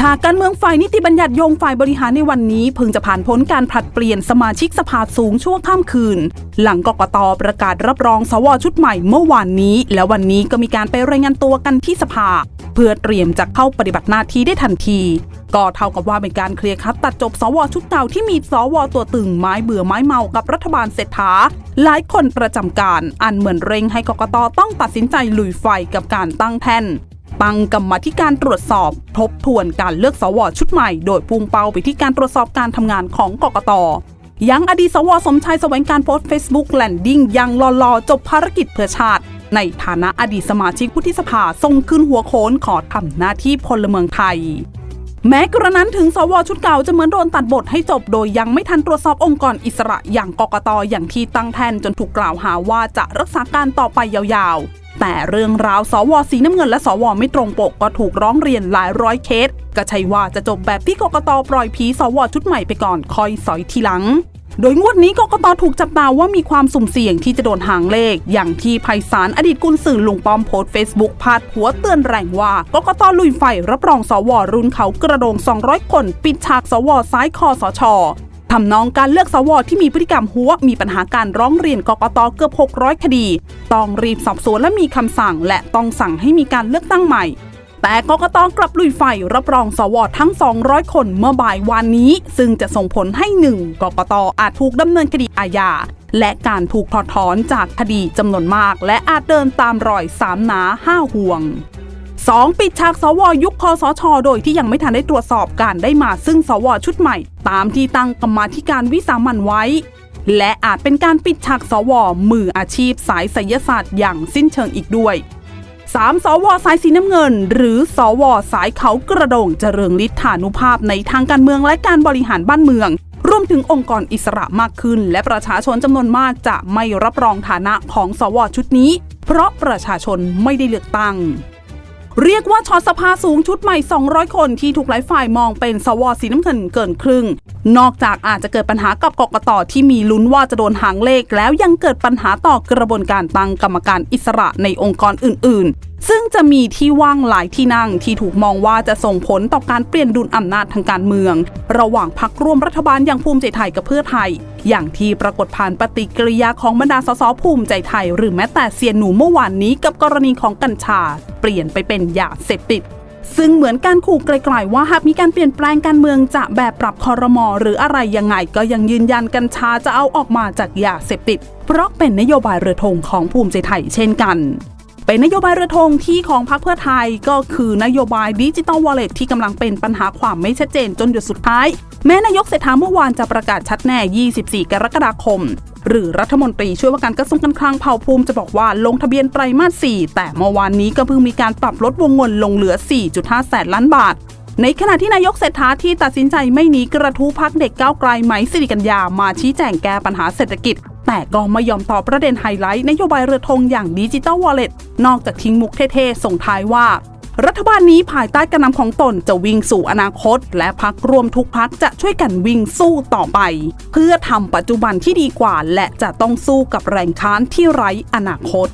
ฉากการเมืองฝ่ายนิติบัญญัติโยงฝ่ายบริหารในวันนี้เพิ่งจะผ่านพ้นการผลัดเปลี่ยนสมาชิกสภาสูงชั่วข้ามคืน หลังกกตประกาศรับรองสวชุดใหม่เมื่อวานนี้ และวันนี้ก็มีการไปรายงานตัวกันที่สภา เพื่อเตรียมจะเข้าปฏิบัติหน้าที่ได้ทันที ก็เท่ากับว่าเป็นการเคลียร์คัดตัดจบสวชุดเก่าที่มีสวตัวตึงไม้เบื่อไม้เมากับรัฐบาลเศรษฐาหลายคนประจำการอันเหมือนเร่งให้กกตต้องตัดสินใจลุยไฟกับการตั้งแท่น ตั้งกรรมาธิการตรวจสอบ ทบทวนการเลือกสวชุดใหม่ โดยพุ่งเป้าไปที่การตรวจสอบการทำงานของกกตยังอดีตสวสมชายแสวงการโพสต์ Facebook แลนดิ้งยังรอรอจบภารกิจเพื่อชาติ ในฐานะอดีตสมาชิกผู้ที่สภาทรงขึ้นหัวโขนขอทำหน้าที่พลเมืองไทย แม้กระนั้นถึงสวชุดเก่าจะเหมือนโดนตัดบทให้จบโดยยังไม่ทันตรวจสอบองค์กรอิสระอย่างกกตอย่างที่ตั้งแทนจนถูกกล่าวหาว่าจะรักษาการต่อไปยาวๆ แต่เรื่องราวสวสีน้ำเงินและสวไม่ตรงปกก็ถูกร้องเรียนหลายร้อยเคสก็ใช่ว่าจะจบแบบที่กกตปล่อยผีสวชุดใหม่ไปก่อนคอยสอยทีหลัง โดยงวดนี้กกตถูกจับตาว่ามีความสุ่มเสี่ยงที่จะโดนหางเลข อย่างที่ไพศาลอดีตกุลสื่อลุงป้อมโพสต์เฟซบุ๊กพาดหัวเตือนแรงว่ากกตลุยไฟรับรองสวรุ่นเขากระโดง 200 คน ปิดฉากสวซ้ายคอสชทำนองการเลือกสวที่มีพฤติกรรมหัวมีปัญหาการร้องเรียนกกตเกือบ 600 คดี ต้องรีบสอบสวนและมีคำสั่ง และต้องสั่งให้มีการเลือกตั้งใหม่ แต่กกตกลับลุยไฟรับรองสวทั้ง 200 คนเมื่อบ่ายวานนี้ ซึ่งจะส่งผลให้ 1. กกตอาจถูกดำเนินคดีอาญาและการถูกถอดถอนจากคดีจำนวนมาก และอาจเดินตามรอยสามหนาห้าห่วง 2. ปิดฉากสวยุคคอสช โดยที่ยังไม่ทันได้ตรวจสอบการได้มาซึ่งสวชุดใหม่ ตามที่ตั้งกรรมาธิการวิสามันไว้ และอาจเป็นการปิดฉากสวมืออาชีพสายไสยศาสตร์อย่างสิ้นเชิงอีกด้วย 3. สวสายสีน้ำเงิน หรือสวสายเขากระโดงเจริญฤทธานุภาพในทางการเมืองและการบริหารบ้านเมืองรวมถึงองค์กรอิสระมากขึ้น และประชาชนจำนวนมากจะไม่รับรองฐานะของสวชุดนี้ เพราะประชาชนไม่ได้เลือกตั้ง เรียกว่าชอสภาสูงชุดใหม่ 200 คนที่ถูกหลายฝ่ายมองเป็นสวสีน้ำเงินเกินครึ่ง นอกจากอาจจะเกิดปัญหากับกกตที่มีลุ้นว่าจะโดนหางเลข แล้วยังเกิดปัญหาต่อกระบวนการตั้งกรรมการอิสระในองค์กรอื่น ๆ ซึ่งจะมีที่ว่างหลายที่นั่งที่ถูกมองว่าจะส่งผลต่อการเปลี่ยนดุลอำนาจทางการเมือง ระหว่างพักร่วมรัฐบาลอย่างภูมิใจไทยกับเพื่อไทย อย่างที่ปรากฏผ่านปฏิกิริยาของบรรดาสสภูมิใจไทย หรือแม้แต่เซียนหนูเมื่อวานนี้กับกรณีของกัญชา เปลี่ยนไปเป็นยาเสพติด ซึ่งเหมือนการขู่ไกลๆว่าหากมีการเปลี่ยนแปลงการเมืองจะแบบปรับคอรมอหรืออะไรยังไงก็ยังยืนยันกัญชาจะเอาออกมาจากยาเสพติด เพราะเป็นนโยบายเรือธงของภูมิใจไทยเช่นกันเป็นนโยบายเรือธงที่ของพรรคเพื่อไทยก็คือนโยบายดิจิตอลวอลเล็ตที่กำลังเป็นปัญหาความไม่ชัดเจนจนหยุดสุดท้าย แม้นายกเศรษฐาเมื่อวานจะประกาศชัดแน่ 24 กรกฎาคม หรือรัฐมนตรีช่วยว่าการกระทรวงการคลังเผ่าภูมิจะบอกว่าลงทะเบียนไตรมาส 4 แต่เมื่อวานนี้ก็เพิ่งมีการปรับลดวงเงินลงเหลือ 4.5 แสนล้านบาท ในขณะที่นายกเศรษฐาที่ตัดสินใจไม่หนีกระทู้พักเด็กก้าวไกลไหมสิริกัญญามาชี้แจงแก้ปัญหาเศรษฐกิจแต่ก็ไม่ยอมตอบประเด็นไฮไลท์นโยบายเรือธงอย่างดิจิตอลวอลเล็ตนอกจากทิ้งมุกเท่ๆ ส่งท้ายว่า รัฐบาลนี้ภายใต้การนำของตนจะวิ่งสู่อนาคต และพักรวมทุกพักจะช่วยกันวิ่งสู้ต่อไป เพื่อทำปัจจุบันที่ดีกว่า และจะต้องสู้กับแรงค้านที่ไร้อนาคต